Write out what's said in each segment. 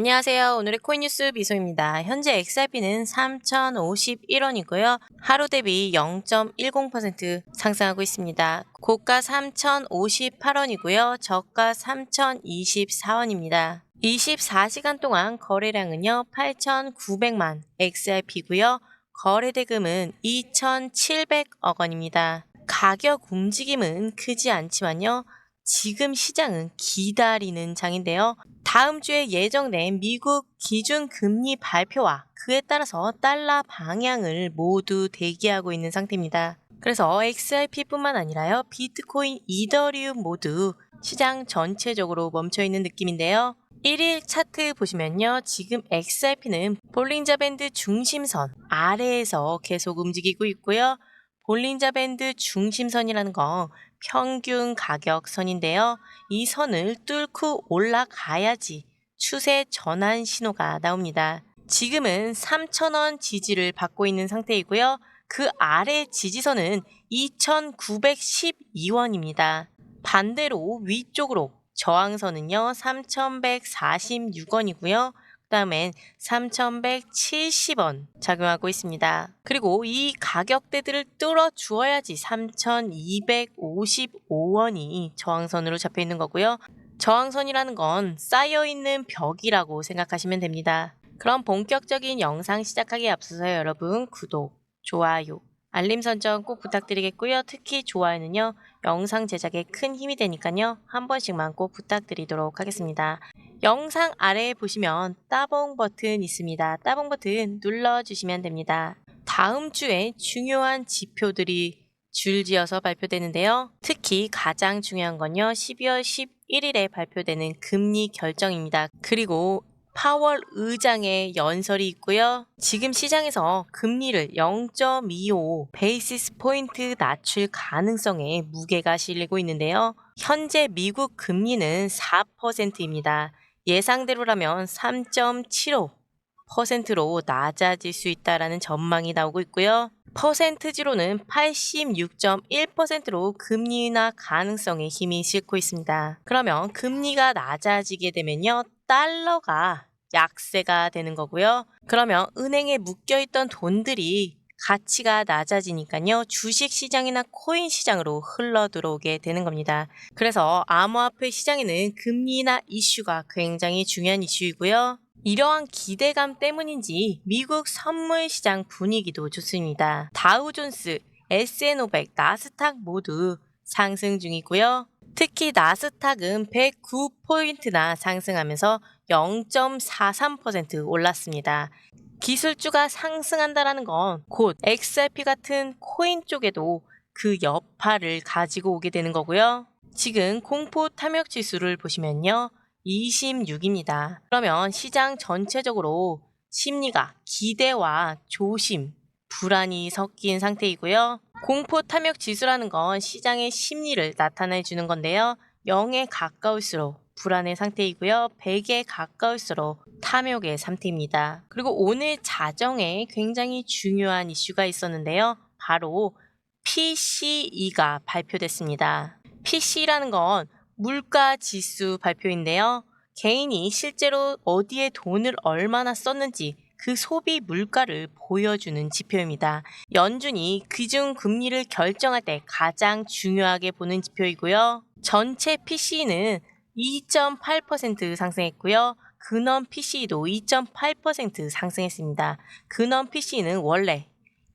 안녕하세요. 오늘의 코인뉴스 비소입니다. 현재 XRP는 3,051원이고요. 하루 대비 0.10% 상승하고 있습니다. 고가 3,058원이고요. 저가 3,024원입니다. 24시간 동안 거래량은요, 8,900만 XRP고요. 거래 대금은 2,700억 원입니다. 가격 움직임은 크지 않지만요. 지금 시장은 기다리는 장인데요. 다음 주에 예정된 미국 기준 금리 발표와 그에 따라서 달러 방향을 모두 대기하고 있는 상태입니다. 그래서 XRP뿐만 아니라요. 비트코인, 이더리움 모두 시장 전체적으로 멈춰 있는 느낌인데요. 1일 차트 보시면요. 지금 XRP는 볼링자 밴드 중심선 아래에서 계속 움직이고 있고요. 볼링자 밴드 중심선이라는 건 평균 가격선인데요. 이 선을 뚫고 올라가야지 추세 전환 신호가 나옵니다. 지금은 3,000원 지지를 받고 있는 상태이고요. 그 아래 지지선은 2,912원입니다. 반대로 위쪽으로 저항선은요, 3,146원이고요. 그 다음엔 3,170원 작용하고 있습니다. 그리고 이 가격대들을 뚫어 주어야지 3,255원이 저항선으로 잡혀 있는 거고요. 저항선이라는 건 쌓여 있는 벽이라고 생각하시면 됩니다. 그럼 본격적인 영상 시작하기에 앞서서 여러분 구독, 좋아요, 알림 설정 꼭 부탁드리겠고요. 특히 좋아요는요, 영상 제작에 큰 힘이 되니까요, 한 번씩만 꼭 부탁드리도록 하겠습니다. 영상 아래에 보시면 따봉 버튼 있습니다. 따봉 버튼 눌러주시면 됩니다. 다음 주에 중요한 지표들이 줄지어서 발표되는데요. 특히 가장 중요한 건요. 12월 11일에 발표되는 금리 결정입니다. 그리고 파월 의장의 연설이 있고요. 지금 시장에서 금리를 0.25 베이시스 포인트 낮출 가능성에 무게가 실리고 있는데요. 현재 미국 금리는 4%입니다. 예상대로라면 3.75%로 낮아질 수 있다라는 전망이 나오고 있고요. 퍼센트지로는 86.1%로 금리 인하 가능성에 힘이 싣고 있습니다. 그러면 금리가 낮아지게 되면요. 달러가 약세가 되는 거고요. 그러면 은행에 묶여있던 돈들이 가치가 낮아지니까요. 주식 시장이나 코인 시장으로 흘러 들어오게 되는 겁니다. 그래서 암호화폐 시장에는 금리나 이슈가 굉장히 중요한 이슈이고요. 이러한 기대감 때문인지 미국 선물 시장 분위기도 좋습니다. 다우존스, S&O100, 나스닥 모두 상승 중이고요. 특히 나스닥은 109포인트나 상승하면서 0.43% 올랐습니다. 기술주가 상승한다라는 건 곧 XRP 같은 코인 쪽에도 그 여파를 가지고 오게 되는 거고요. 지금 공포 탐욕 지수를 보시면요. 26입니다. 그러면 시장 전체적으로 심리가 기대와 조심, 불안이 섞인 상태이고요. 공포 탐욕 지수라는 건 시장의 심리를 나타내 주는 건데요. 0에 가까울수록 불안의 상태이고요. 100에 가까울수록 탐욕의 상태입니다. 그리고 오늘 자정에 굉장히 중요한 이슈가 있었는데요. 바로 PCE가 발표됐습니다. PC라는 건 물가 지수 발표인데요. 개인이 실제로 어디에 돈을 얼마나 썼는지 그 소비 물가를 보여주는 지표입니다. 연준이 기준 금리를 결정할 때 가장 중요하게 보는 지표이고요. 전체 PC는 2.8% 상승했고요. 근원 PC도 2.8% 상승했습니다. 근원 PC는 원래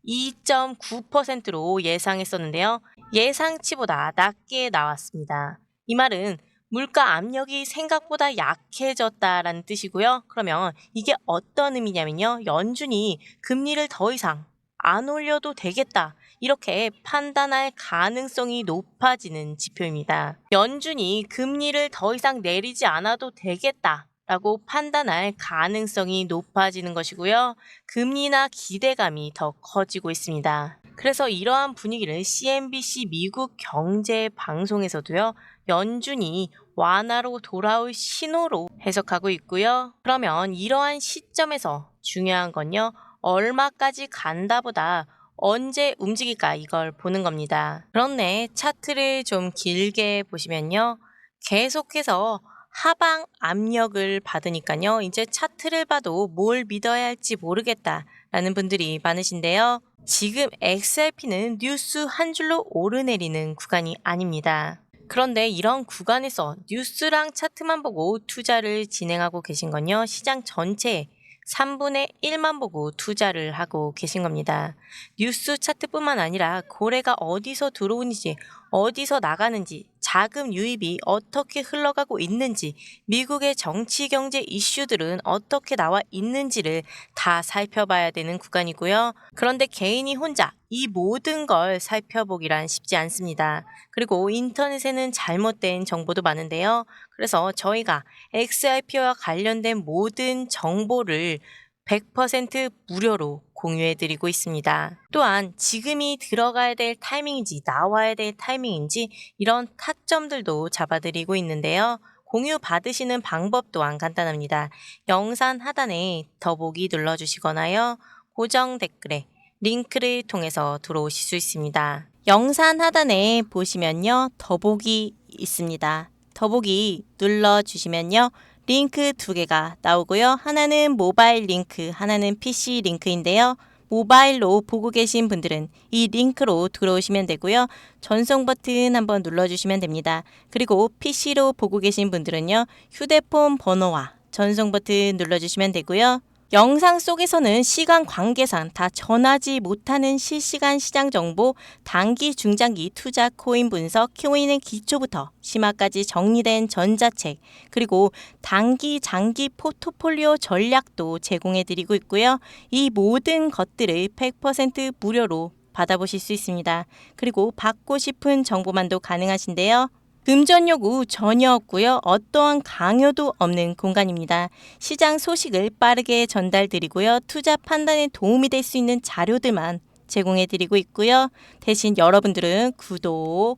2.9%로 예상했었는데요. 예상치보다 낮게 나왔습니다. 이 말은 물가 압력이 생각보다 약해졌다라는 뜻이고요. 그러면 이게 어떤 의미냐면요. 연준이 금리를 더 이상 안 올려도 되겠다. 이렇게 판단할 가능성이 높아지는 지표입니다. 연준이 금리를 더 이상 내리지 않아도 되겠다. 라고 판단할 가능성이 높아지는 것이고요. 금리나 기대감이 더 커지고 있습니다. 그래서 이러한 분위기를 CNBC 미국 경제 방송에서도요. 연준이 완화로 돌아올 신호로 해석하고 있고요. 그러면 이러한 시점에서 중요한 건요. 얼마까지 간다보다 언제 움직일까 이걸 보는 겁니다. 그런데 차트를 좀 길게 보시면요. 계속해서 하방 압력을 받으니까요. 이제 차트를 봐도 뭘 믿어야 할지 모르겠다라는 분들이 많으신데요. 지금 XRP는 뉴스 한 줄로 오르내리는 구간이 아닙니다. 그런데 이런 구간에서 뉴스랑 차트만 보고 투자를 진행하고 계신 건요. 시장 전체에 3분의 1만 보고 투자를 하고 계신 겁니다. 뉴스 차트뿐만 아니라 고래가 어디서 들어오는지, 어디서 나가는지, 자금 유입이 어떻게 흘러가고 있는지, 미국의 정치 경제 이슈들은 어떻게 나와 있는지를 다 살펴봐야 되는 구간이고요. 그런데 개인이 혼자 이 모든 걸 살펴보기란 쉽지 않습니다. 그리고 인터넷에는 잘못된 정보도 많은데요. 그래서 저희가 XRP와 관련된 모든 정보를 100% 무료로 공유해 드리고 있습니다. 또한 지금이 들어가야 될 타이밍인지 나와야 될 타이밍인지 이런 타점들도 잡아드리고 있는데요. 공유 받으시는 방법 또한 간단합니다. 영상 하단에 더보기 눌러주시거나요. 고정 댓글에 링크를 통해서 들어오실 수 있습니다. 영상 하단에 보시면요. 더보기 있습니다. 더보기 눌러주시면요. 링크 두 개가 나오고요. 하나는 모바일 링크, 하나는 PC 링크인데요. 모바일로 보고 계신 분들은 이 링크로 들어오시면 되고요. 전송 버튼 한번 눌러주시면 됩니다. 그리고 PC로 보고 계신 분들은요. 휴대폰 번호와 전송 버튼 눌러주시면 되고요. 영상 속에서는 시간 관계상 다 전하지 못하는 실시간 시장 정보, 단기, 중장기 투자 코인 분석, 코인의 기초부터 심화까지 정리된 전자책, 그리고 단기, 장기 포트폴리오 전략도 제공해 드리고 있고요. 이 모든 것들을 100% 무료로 받아보실 수 있습니다. 그리고 받고 싶은 정보만도 가능하신데요. 금전 요구 전혀 없고요. 어떠한 강요도 없는 공간입니다. 시장 소식을 빠르게 전달드리고요. 투자 판단에 도움이 될 수 있는 자료들만 제공해 드리고 있고요. 대신 여러분들은 구독,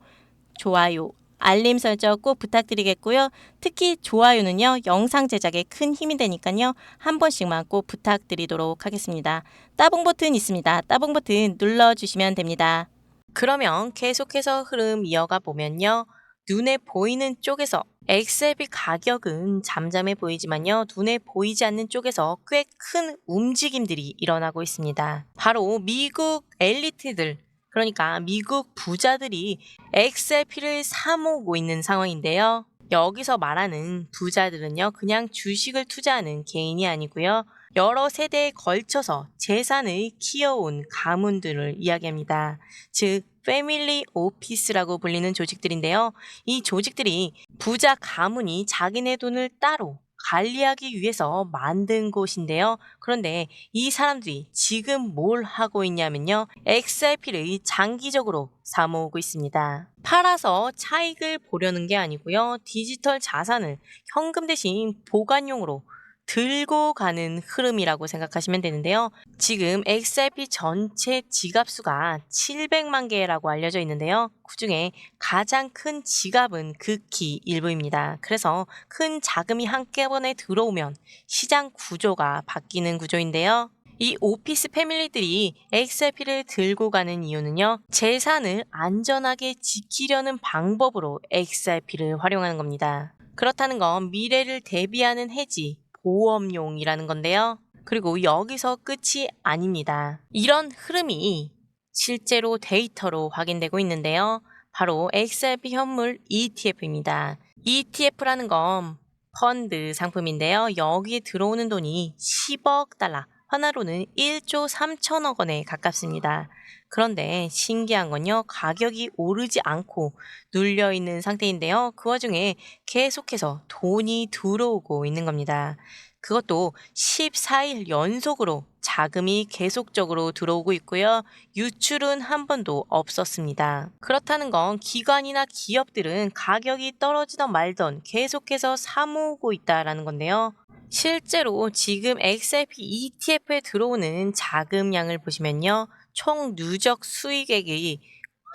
좋아요, 알림 설정 꼭 부탁드리겠고요. 특히 좋아요는요, 영상 제작에 큰 힘이 되니까요, 한 번씩만 꼭 부탁드리도록 하겠습니다. 따봉 버튼 있습니다. 따봉 버튼 눌러주시면 됩니다. 그러면 계속해서 흐름 이어가 보면요. 눈에 보이는 쪽에서 XLB 가격은 잠잠해 보이지만요. 눈에 보이지 않는 쪽에서 꽤 큰 움직임들이 일어나고 있습니다. 바로 미국 엘리트들, 그러니까 미국 부자들이 XLP를 사 모으고 있는 상황인데요. 여기서 말하는 부자들은요, 그냥 주식을 투자하는 개인이 아니고요. 여러 세대에 걸쳐서 재산을 키워온 가문들을 이야기합니다. 즉, 패밀리 오피스라고 불리는 조직들인데요. 이 조직들이 부자 가문이 자기네 돈을 따로 관리하기 위해서 만든 곳인데요. 그런데 이 사람들이 지금 뭘 하고 있냐면요. XRP를 장기적으로 사모으고 있습니다. 팔아서 차익을 보려는 게 아니고요. 디지털 자산을 현금 대신 보관용으로 들고 가는 흐름이라고 생각하시면 되는데요. 지금 XRP 전체 지갑수가 700만 개라고 알려져 있는데요. 그 중에 가장 큰 지갑은 극히 일부입니다. 그래서 큰 자금이 한꺼번에 들어오면 시장 구조가 바뀌는 구조인데요. 이 오피스 패밀리들이 XRP를 들고 가는 이유는요, 재산을 안전하게 지키려는 방법으로 XRP를 활용하는 겁니다. 그렇다는 건 미래를 대비하는 해지, 보험용이라는 건데요. 그리고 여기서 끝이 아닙니다. 이런 흐름이 실제로 데이터로 확인되고 있는데요. 바로 XRP 현물 ETF입니다. ETF라는 건 펀드 상품인데요. 여기에 들어오는 돈이 10억 달러, 하나로는 1조 3천억 원에 가깝습니다. 그런데 신기한 건요, 가격이 오르지 않고 눌려 있는 상태인데요. 그 와중에 계속해서 돈이 들어오고 있는 겁니다. 그것도 14일 연속으로 자금이 계속적으로 들어오고 있고요. 유출은 한 번도 없었습니다. 그렇다는 건 기관이나 기업들은 가격이 떨어지던 말던 계속해서 사모으고 있다라는 건데요. 실제로 지금 XRP ETF에 들어오는 자금량을 보시면요. 총 누적 수익액이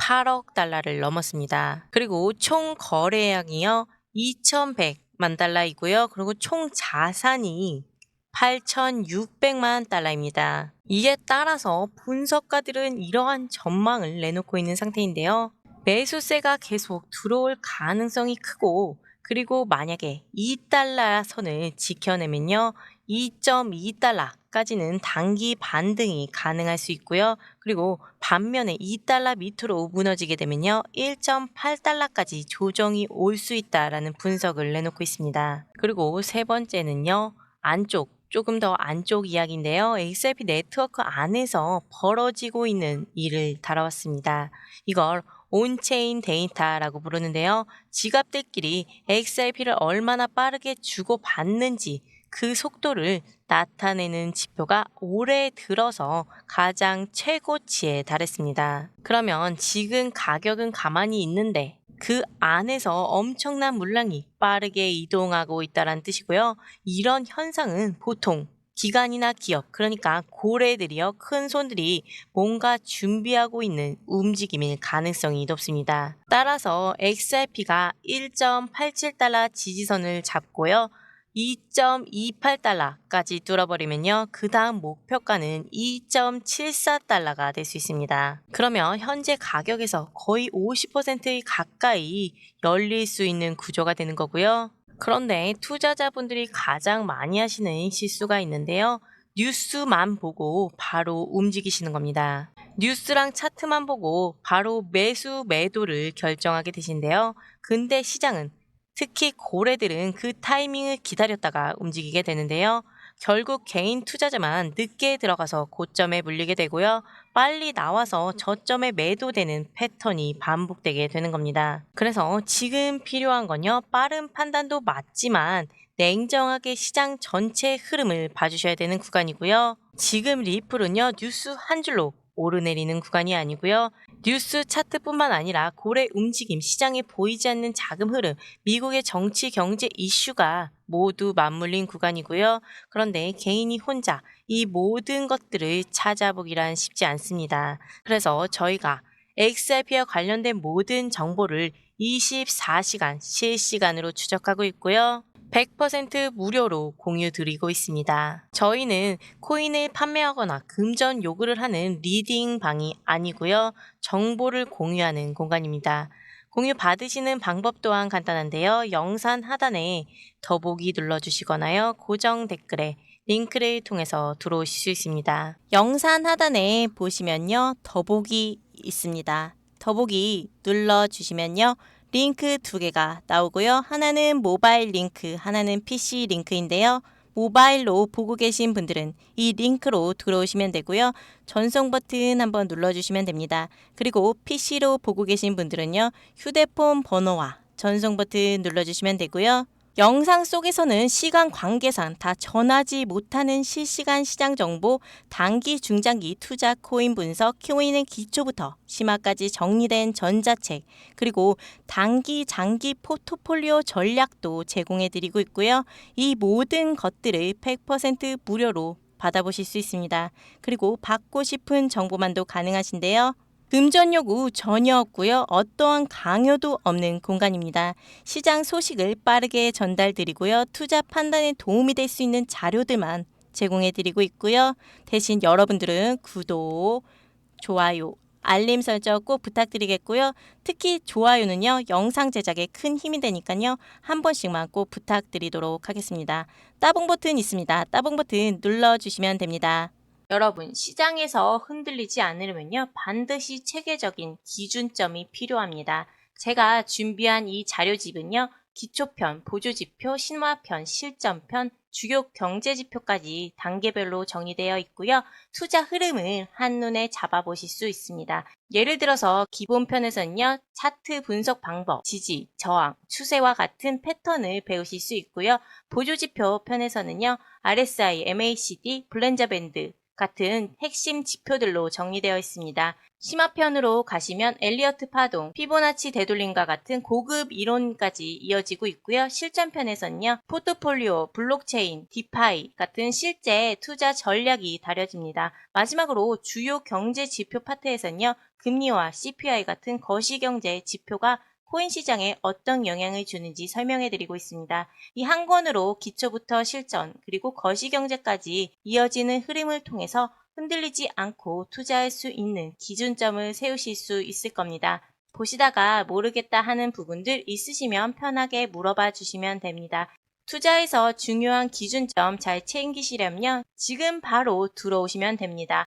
8억 달러를 넘었습니다. 그리고 총 거래량이요. 2,100만 달러이고요. 그리고 총 자산이 8,600만 달러입니다. 이에 따라서 분석가들은 이러한 전망을 내놓고 있는 상태인데요. 매수세가 계속 들어올 가능성이 크고 그리고 만약에 2달러 선을 지켜내면요. 2.2달러까지는 단기 반등이 가능할 수 있고요. 그리고 반면에 2달러 밑으로 무너지게 되면요. 1.8달러까지 조정이 올 수 있다라는 분석을 내놓고 있습니다. 그리고 세 번째는요. 안쪽 조금 더 안쪽 이야기인데요. XRP 네트워크 안에서 벌어지고 있는 일을 다뤄왔습니다. 이걸 온체인 데이터라고 부르는데요. 지갑들끼리 XRP를 얼마나 빠르게 주고받는지 그 속도를 나타내는 지표가 올해 들어서 가장 최고치에 달했습니다. 그러면 지금 가격은 가만히 있는데 그 안에서 엄청난 물량이 빠르게 이동하고 있다는 뜻이고요. 이런 현상은 보통 기관이나 기업, 그러니까 고래들이요, 큰 손들이 뭔가 준비하고 있는 움직임일 가능성이 높습니다. 따라서 XRP가 1.87달러 지지선을 잡고요. 2.28달러까지 뚫어버리면요. 그 다음 목표가는 2.74달러가 될 수 있습니다. 그러면 현재 가격에서 거의 50% 가까이 열릴 수 있는 구조가 되는 거고요. 그런데 투자자분들이 가장 많이 하시는 실수가 있는데요. 뉴스만 보고 바로 움직이시는 겁니다. 뉴스랑 차트만 보고 바로 매수 매도를 결정하게 되신데요. 근데 시장은 특히 고래들은 그 타이밍을 기다렸다가 움직이게 되는데요. 결국 개인 투자자만 늦게 들어가서 고점에 물리게 되고요. 빨리 나와서 저점에 매도되는 패턴이 반복되게 되는 겁니다. 그래서 지금 필요한 건요. 빠른 판단도 맞지만 냉정하게 시장 전체 흐름을 봐주셔야 되는 구간이고요. 지금 리플은요. 뉴스 한 줄로 오르내리는 구간이 아니고요. 뉴스 차트뿐만 아니라 고래 움직임, 시장에 보이지 않는 자금 흐름, 미국의 정치 경제 이슈가 모두 맞물린 구간이고요. 그런데 개인이 혼자 이 모든 것들을 찾아보기란 쉽지 않습니다. 그래서 저희가 XRP와 관련된 모든 정보를 24시간 실시간으로 추적하고 있고요. 100% 무료로 공유 드리고 있습니다. 저희는 코인을 판매하거나 금전 요구를 하는 리딩 방이 아니고요. 정보를 공유하는 공간입니다. 공유 받으시는 방법 또한 간단한데요. 영상 하단에 더보기 눌러주시거나요. 고정 댓글에 링크를 통해서 들어오실 수 있습니다. 영상 하단에 보시면요. 더보기 있습니다. 더보기 눌러주시면요. 링크 두 개가 나오고요. 하나는 모바일 링크, 하나는 PC 링크인데요. 모바일로 보고 계신 분들은 이 링크로 들어오시면 되고요. 전송 버튼 한번 눌러주시면 됩니다. 그리고 PC로 보고 계신 분들은요. 휴대폰 번호와 전송 버튼 눌러주시면 되고요. 영상 속에서는 시간 관계상 다 전하지 못하는 실시간 시장 정보, 단기, 중장기 투자 코인 분석, 코인의 기초부터 심화까지 정리된 전자책, 그리고 단기, 장기 포트폴리오 전략도 제공해 드리고 있고요. 이 모든 것들을 100% 무료로 받아보실 수 있습니다. 그리고 받고 싶은 정보만도 가능하신데요. 금전 요 구 전혀 없고요. 어떠한 강요도 없는 공간입니다. 시장 소식을 빠르게 전달드리고요. 투자 판단에 도움이 될 수 있는 자료들만 제공해 드리고 있고요. 대신 여러분들은 구독, 좋아요, 알림 설정 꼭 부탁드리겠고요. 특히 좋아요는요, 영상 제작에 큰 힘이 되니까요, 한 번씩만 꼭 부탁드리도록 하겠습니다. 따봉 버튼 있습니다. 따봉 버튼 눌러주시면 됩니다. 여러분, 시장에서 흔들리지 않으려면요, 반드시 체계적인 기준점이 필요합니다. 제가 준비한 이 자료집은요, 기초편, 보조지표, 신화편, 실전편, 주요 경제지표까지 단계별로 정의되어 있고요. 투자 흐름을 한눈에 잡아보실 수 있습니다. 예를 들어서 기본편에서는요. 차트 분석 방법, 지지, 저항, 추세와 같은 패턴을 배우실 수 있고요. 보조지표 편에서는요. RSI, MACD, 블렌저 밴드, 같은 핵심 지표들로 정리되어 있습니다. 심화편으로 가시면 엘리어트 파동, 피보나치 되돌림과 같은 고급 이론까지 이어지고 있고요. 실전편에서는요. 포트폴리오, 블록체인, 디파이 같은 실제 투자 전략이 다려집니다. 마지막으로 주요 경제 지표 파트에서는요. 금리와 CPI 같은 거시경제 지표가 코인 시장에 어떤 영향을 주는지 설명해 드리고 있습니다. 이 한 권으로 기초부터 실전, 그리고 거시경제까지 이어지는 흐름을 통해서 흔들리지 않고 투자할 수 있는 기준점을 세우실 수 있을 겁니다. 보시다가 모르겠다 하는 부분들 있으시면 편하게 물어봐 주시면 됩니다. 투자에서 중요한 기준점 잘 챙기시려면 지금 바로 들어오시면 됩니다.